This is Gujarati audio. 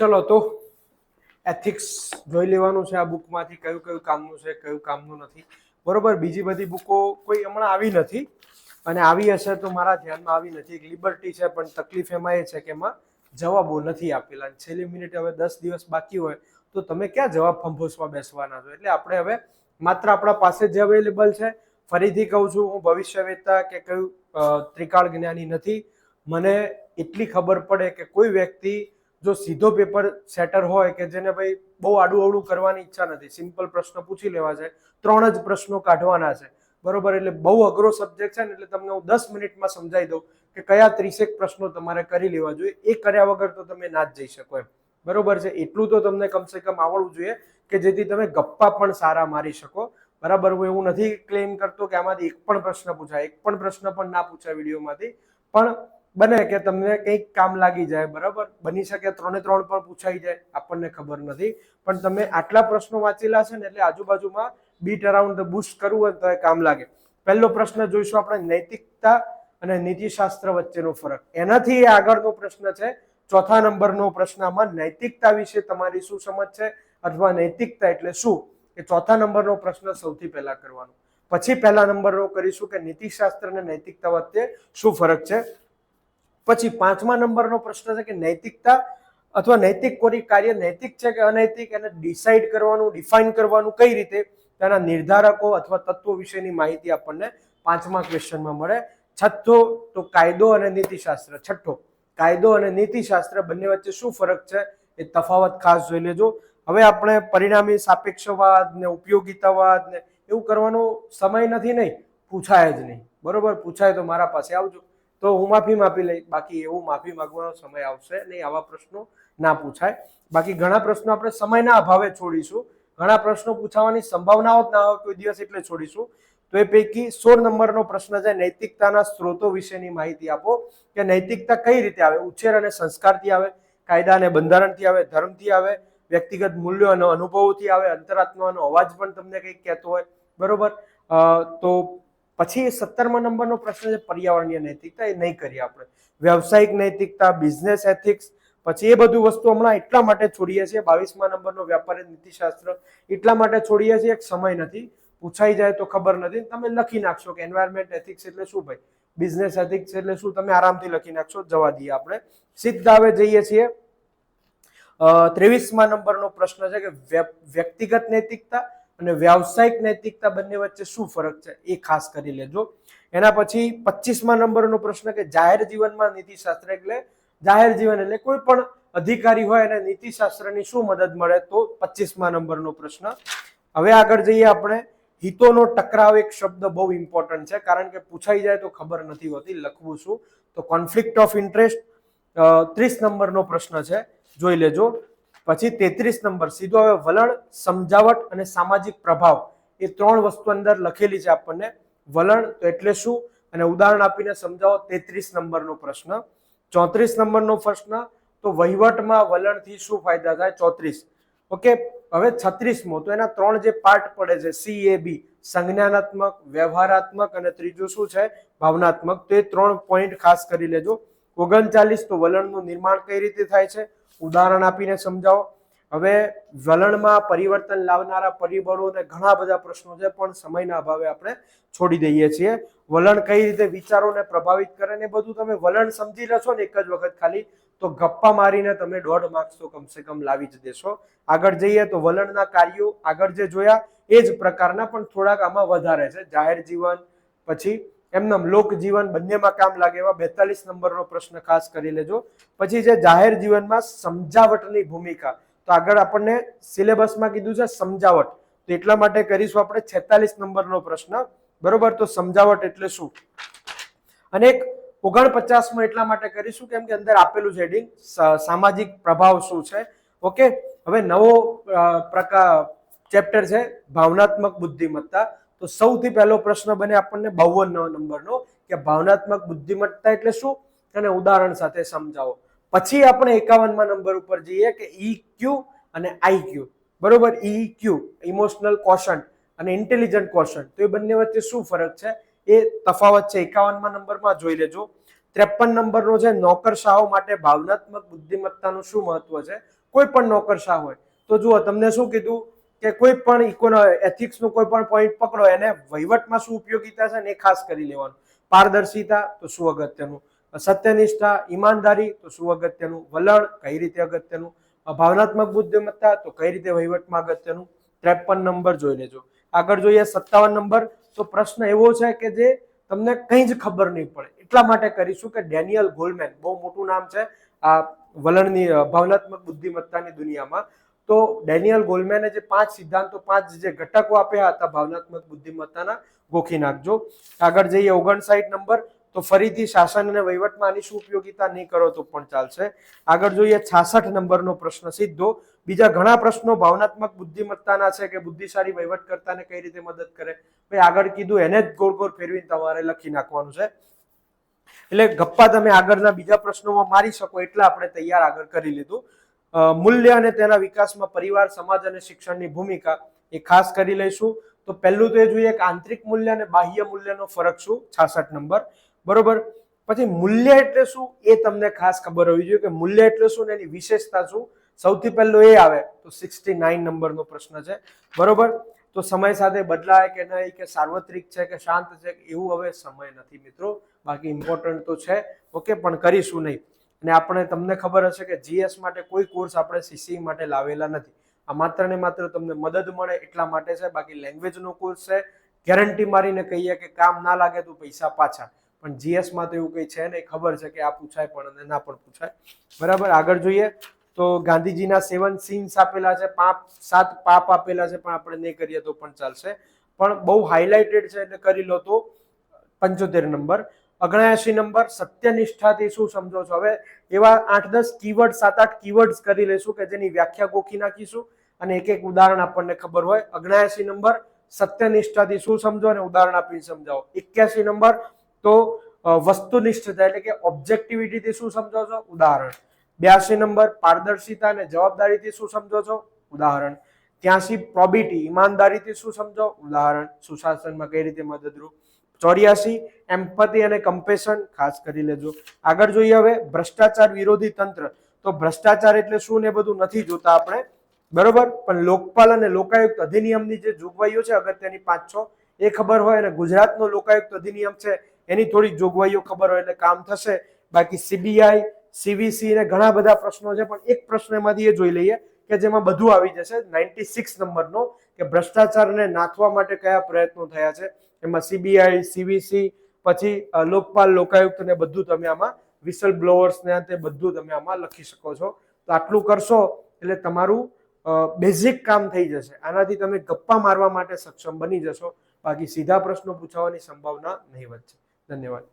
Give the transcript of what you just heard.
ચલો તો એથિક્સ જોઈ લેવાનું છે આ બુકમાંથી કયું કયું કામનું છે, કયું કામનું નથી. બરોબર, બીજી બધી બુકો કોઈ હમણાં આવી નથી, અને આવી હશે તો મારા ધ્યાનમાં આવી નથી. એક લિબર્ટી છે, પણ તકલીફ એમાં એ છે કે એમાં જવાબો નથી આપેલા. છેલ્લી મિનિટે હવે દસ દિવસ બાકી હોય, તો તમે ક્યાં જવાબ ફંફોસવા બેસવાના છો? એટલે આપણે હવે માત્ર આપણા પાસે જે અવેલેબલ છે. ફરીથી કહું છું, હું ભવિષ્યવેતા કે કયું ત્રિકાળ જ્ઞાની નથી. મને એટલી ખબર પડે કે કોઈ વ્યક્તિ જો સીધો પેપર સેટર હોય કે જેને ભાઈ બહુ આડું અવળું કરવાની ઈચ્છા નથી, સિમ્પલ પ્રશ્ન પૂછી લેવા છે, ત્રણ જ પ્રશ્નો કાઢવાના છે, બરોબર? એટલે બહુ અઘરો સબ્જેક્ટ છે ને, એટલે તમને હું દસ મિનિટમાં સમજાવી દઉં કે કયા ત્રીસેક પ્રશ્નો તમારે કરી લેવા જોઈએ. એ કર્યા વગર તો તમે ના જ જઈ શકો એમ. બરોબર છે? એટલું તો તમને કમસે કમ આવડવું જોઈએ કે જેથી તમે ગપ્પા પણ સારા મારી શકો. બરાબર? હું એવું નથી ક્લેમ કરતો કે આમાંથી એક પણ પ્રશ્ન પૂછાય, એક પણ પ્રશ્ન પણ ના પૂછાય વિડીયોમાંથી. પણ બને કે તમને કંઈક કામ લાગી જાય, બરાબર? બની શકે ત્રણે ત્રણ પણ પૂછાઈ જાય, આપણને ખબર નથી. પણ તમે આટલા પ્રશ્નો વાંચેલા છે ને એટલે આજુબાજુમાં બીટ અરાઉન્ડ ધ બુશ કરવું હોય તો એ કામ લાગે. પહેલો પ્રશ્ન જોઈશું આપણે, નૈતિકતા અને નીતિશાસ્ત્ર વચ્ચેનો ફરક. એનાથી એ આગળનો પ્રશ્ન છે. ચોથા નંબરનો પ્રશ્ન આમાં નૈતિકતા વિશે તમારી શું સમજ છે અથવા નૈતિકતા એટલે શું? એ ચોથા નંબરનો પ્રશ્ન સૌથી પહેલા કરવાનો. પછી પહેલા નંબરનો કરીશું કે નીતિશાસ્ત્ર અને નૈતિકતા વચ્ચે શું ફરક છે? પછી પાંચમા નંબરનો પ્રશ્ન છે કે નૈતિકતા અથવા નૈતિક કોઈ કાર્ય નૈતિક છે કે અનૈતિક એને ડિસાઇડ કરવાનું ડિફાઇન કરવાનું કઈ રીતે? તેના નિર્ધારકો અથવા તત્વો વિશેની માહિતી આપણને પાંચમા ક્વેશ્ચનમાં મળે. છઠ્ઠો તો કાયદો અને નીતિશાસ્ત્ર. છઠ્ઠો, કાયદો અને નીતિશાસ્ત્ર બંને વચ્ચે શું ફરક છે? એ તફાવત ખાસ જોઈ લેજો. હવે આપણે પરિણામી સાપેક્ષવાદ ને ઉપયોગિતાવાદ ને એવું કરવાનો સમય નથી નહીં. પૂછાય જ નહીં. બરોબર? પૂછાય તો મારા પાસે આવજો. તો હું માફી માપી લઈ, બાકી એવું માફી માગવાનો સમય આવશે નહીં, આવા પ્રશ્નો ના પૂછાય. બાકી ઘણા પ્રશ્નો આપણે સમયના અભાવે છોડીશું. ઘણા પ્રશ્નો પૂછાવાની સંભાવનાઓ જ ના હોય કોઈ દિવસ એટલે છોડીશું. તો એ પૈકી સોળ નંબરનો પ્રશ્ન છે, નૈતિકતાના સ્ત્રોતો વિશેની માહિતી આપો કે નૈતિકતા કઈ રીતે આવે? ઉછેર અને સંસ્કારથી આવે, કાયદા અને બંધારણથી આવે, ધર્મથી આવે, વ્યક્તિગત મૂલ્યો અને અનુભવોથી આવે, અંતરાત્માનો અવાજ પણ તમને કંઈક કહેતો હોય. બરોબર? તો પછી સત્તરમા નંબરનો પ્રશ્ન છે પર્યાવરણીય નૈતિકતા, એ નહીં કરીએ આપણે. વ્યવસાયિક નૈતિકતા, બિઝનેસ એથિક્સ, પછી એ બધું વસ્તુ હમણાં એટલા માટે છોડીએ છીએ, બાવીસમા નંબરનો વ્યાપારી નીતિશાસ્ત્ર, એટલા માટે છોડીએ છીએ, એક સમય નથી. પૂછાઈ જાય તો ખબર નથી. તમે લખી નાખશો કે એન્વાયરમેન્ટ એથિક્સ એટલે શું ભાઈ? બિઝનેસ એથિક્સ એટલે શું? તમે આરામથી લખી નાખશો, જવા દઈએ આપણે. સીધા હવે જઈએ છીએ. ત્રેવીસમા નંબરનો પ્રશ્ન છે કે વ્યક્તિગત નૈતિકતા અને વ્યાવસાયિક નૈતિકતા બંને વચ્ચે શું ફરક છે એ ખાસ કરી લેજો. એના પછી પચીસમા નંબરનો પ્રશ્ન કે જાહેર જીવનમાં નીતિશાસ્ત્ર એટલે જાહેર જીવન એટલે કોઈ પણ અધિકારી હોય એને નીતિશાસ્ત્રની શું મદદ મળે તો પચીસમા નંબરનો પ્રશ્ન. હવે આગળ જઈએ આપણે. હિતોનો ટકરાવ એક શબ્દ બહુ ઇમ્પોર્ટન્ટ છે કારણ કે પૂછાઈ જાય તો ખબર નથી હોતી, લખવું શું? તો કોન્ફ્લિક્ટ ઓફ ઇન્ટરેસ્ટ ત્રીસ નંબરનો પ્રશ્ન છે. જોઈ લેજો. પછી તેત્રીસ નંબર, સીધો હવે વલણ, સમજાવટ અને સામાજિક પ્રભાવ એ ત્રણ વસ્તુ અંદર લખેલી છે આપણને. વલણ તો એટલે શું? અને ઉદાહરણ આપીને સમજાવો, તેત્રીસ નંબરનો પ્રશ્ન. ચોત્રીસ નંબરનો પ્રશ્ન, તો વહીવટમાં વલણથી શું ફાયદા થાય? ચોત્રીસ. ઓકે, હવે છત્રીસમો, તો એના ત્રણ જે પાર્ટ પડે છે, સી, એ, બી, સંજ્ઞાનાત્મક, વ્યવહારાત્મક અને ત્રીજું શું છે? ભાવનાત્મક. તો એ ત્રણ પોઈન્ટ ખાસ કરી લેજો. ઓગણચાલીસ, તો વલણનું નિર્માણ કઈ રીતે થાય છે? ઉદાહરણ આપીને સમજાવો. હવે વલણમાં પરિવર્તન લાવનારા પરિબળો અને ઘણા બધા પ્રશ્નો છે, પણ સમયના અભાવે આપણે છોડી દઈએ છીએ. વલણ કઈ રીતે વિચારોને પ્રભાવિત કરે ને બધું તમે વલણ સમજી લેશો ને એક જ વખત ખાલી, તો ગપ્પા મારીને તમે દોઢ માર્ક્સ તો કમસે કમ લાવી જ દેશો. આગળ જઈએ તો વલણના કાર્યો આગળ જે જોયા, એ જ પ્રકારના, પણ થોડાક આમાં વધારે છે. જાહેર જીવન, પછી એમનેમ લોક જીવન બંનેમાં કામ લાગે એવા બેતાલીસ નંબરનો પ્રશ્ન ખાસ કરી લેજો. પછી છે જાહેર જીવનમાં સમજાવટની ભૂમિકા. તો આગળ આપણને સિલેબસમાં કીધું છે સમજાવટ. તો એટલા માટે કરીશું આપણે છેતાલીસ નંબરનો પ્રશ્ન. બરોબર? તો સમજાવટ એટલે શું? અને એક ઓગણપચાસમાં એટલા માટે કરીશું કેમ કે અંદર આપેલું છે હેડિંગ સામાજિક પ્રભાવ શું છે? ઓકે? હવે નવો પ્રકાર ચેપ્ટર છે ભાવનાત્મક બુદ્ધિમત્તા. તો સૌથી પહેલો પ્રશ્ન બને આપણને બાવન નંબરનો કે ભાવનાત્મક બુદ્ધિમત્તા એટલે શું? અને ઉદાહરણ સાથે સમજાવો. પછી આપણે એકાવનમાં નંબર ઉપર જઈએ કે ઈ ક્યુ અને આઈ ક્યુ બરોબર? ઈ ક્યુ ઇમોશનલ કોશન અને ઇન્ટેલિજન્ટ કોશન તો એ બંને વચ્ચે શું ફરક છે? એ તફાવત છે એકાવનમાં નંબરમાં જોઈ લેજો. ત્રેપન નંબરનો છે નોકરશાહો માટે ભાવનાત્મક બુદ્ધિમત્તાનું શું મહત્વ છે? કોઈ પણ નોકરશાહ હોય. તો જુઓ, તમને શું કીધું? કે કોઈ પણ ઇકોનો એથિક્સનું કોઈ પણ પોઈન્ટ પકડો, એને વહીવટમાં શું ઉપયોગીતા છે ને એ ખાસ કરી લેવાનું. પારદર્શિતા, તો શું અગત્યનું? સત્યનિષ્ઠા, ઈમાનદારી, તો શું અગત્યનું? વલણ, કઈ રીતે અગત્યનું? ભાવનાત્મક બુદ્ધિમત્તા, તો કઈ રીતે વહીવટમાં અગત્યનું? ત્રેપન નંબર જોઈ લેજો. આગળ જોઈએ સત્તાવન નંબર, તો પ્રશ્ન એવો છે કે જે તમને કંઈ જ ખબર નહીં પડે. એટલા માટે કરીશું કે ડેનિયલ ગોલ્ડમેન બહુ મોટું નામ છે આ વલણની ભાવનાત્મક બુદ્ધિમત્તાની દુનિયામાં તો ડેનિયલ ગોલમેને જે પાંચ સિદ્ધાંતો, પાંચ જે ઘટકો આપ્યા હતા ભાવનાત્મક, બુદ્ધિમત્તાના, ગોખી નાખજો. આગળ જઈએ ઓગણસાઠ નંબર, તો ફરીથી શાસન અને વહીવટમાં આની શું ઉપયોગિતા નહીં કરો તો પણ ચાલશે. આગળ જોઈએ છાસઠ નંબરનો પ્રશ્ન સીધો. બીજા ઘણા પ્રશ્નો ભાવનાત્મક, બુદ્ધિમત્તાના છે કે બુદ્ધિશાળી વહીવટકર્તાને કઈ રીતે મદદ કરે? ભાઈ, આગળ કીધું એને જ ગોળ ગોળ ફેરવીને તમારે લખી નાખવાનું છે. એટલે ગપ્પા તમે આગળના બીજા પ્રશ્નોમાં મારી શકો, એટલે આપણે તૈયાર આગળ કરી લીધું. મૂલ્ય અને તેના વિકાસમાં પરિવાર, સમાજ અને શિક્ષણની ભૂમિકા એ ખાસ કરી લઈશું. તો પહેલું તો એ જોઈએ કે આંતરિક મૂલ્ય અને બાહ્ય મૂલ્યનો ફરક શું? છાસઠ નંબર. બરોબર? પછી મૂલ્ય એટલે શું? એ તમને ખાસ ખબર હોવી જોઈએ કે મૂલ્ય એટલે શું ને એની વિશેષતા શું? સૌથી પહેલો એ આવે. તો સિક્સટી નાઇન નંબરનો પ્રશ્ન છે. બરોબર? તો સમય સાથે બદલાય કે નહીં, કે સાર્વત્રિક છે કે શાંત છે, એવું હવે સમય નથી મિત્રો. બાકી ઇમ્પોર્ટન્ટ તો છે. ઓકે, પણ કરીશું નહીં. અને આપણે તમને ખબર હશે કે જીએસ માટે કોઈ કોર્સ આપણે સીસી માટે લાવેલા નથી. આ માત્ર ને માત્ર તમને મદદ મળે એટલા માટે છે. બાકી લેંગ્વેજનો કોર્સ છે. ગેરંટી મારીને કહીએ કે કામ ના લાગે તો પૈસા પાછા. પણ જીએસમાં તો એવું કંઈ છે નહીં. ખબર છે કે આ પૂછાય પણ અને ના પણ પૂછાય. બરાબર? આગળ જોઈએ. તો ગાંધીજીના સેવન સીન્સ આપેલા છે. પાપ સાત પાપ આપેલા છે. પણ આપણે નહીં કરીએ તો પણ ચાલશે. પણ બહુ હાઇલાઇટેડ છે એટલે કરી લો તો પંચોતેર નંબર. અગણાએસી નંબર સત્યનિષ્ઠાથી શું સમજો છો? હવે એવા આઠ દસ કીવર્ડ સાત આઠ કીવર્ડ્સ કરી લઈશું કે જેની વ્યાખ્યા ગોખી નાખીશું. અને એક એક ઉદાહરણ આપણને ખબર હોય. અગણાએસી નંબર સત્યનિષ્ઠાથી શું સમજો અને ઉદાહરણ આપીને સમજાવો. એક્યાસી નંબર તો વસ્તુનિષ્ઠતા એટલે કે ઓબ્જેક્ટિવિટીથી શું સમજો છો? ઉદાહરણ. બ્યાસી નંબર પારદર્શિતા અને જવાબદારીથી શું સમજો છો? ઉદાહરણ. ત્યાંસી પ્રોબિટી ઈમાનદારીથી શું સમજો? ઉદાહરણ. સુશાસનમાં કઈ રીતે મદદરૂપ? ચોર્યાસી એમ્પથી અને કમ્પેશન ખાસ કરી લેજો. આગળ જોઈએ હવે ભ્રષ્ટાચાર વિરોધી તંત્ર. તો ભ્રષ્ટાચાર એટલે શું ને બધું નથી જોતા આપણે. બરોબર? પણ લોકપાલ અને લોકાયુક્ત અધિનિયમની જે જોગવાઈઓ છે, અગત્યની પાંચ છ, એ ખબર હોય અને ગુજરાતનો લોકાયુક્ત અધિનિયમ છે, એની થોડીક જોગવાઈઓ ખબર હોય એટલે કામ થશે. બાકી સીબીઆઈ સીવીસી ને ઘણા બધા પ્રશ્નો છે, પણ એક પ્રશ્ન એમાંથી એ જોઈ લઈએ કે જેમાં બધું આવી જશે. નાઇન્ટી સિક્સ નંબરનો કે ભ્રષ્ટાચારને નાથવા માટે કયા પ્રયત્નો થયા છે. એમાં સીબીઆઈ સીવીસી પછી લોકપાલ લોકાયુક્ત ને બધું તમે આમાં વિસલ બ્લોઅર્સ ને તે બધું તમે આમાં લખી શકો છો. તો આટલું કરશો એટલે તમારું બેઝિક કામ થઈ જશે. આનાથી તમે ગપ્પા મારવા માટે સક્ષમ બની જશો. બાકી સીધા પ્રશ્નો પૂછાવાની સંભાવના નહીવત છે. ધન્યવાદ.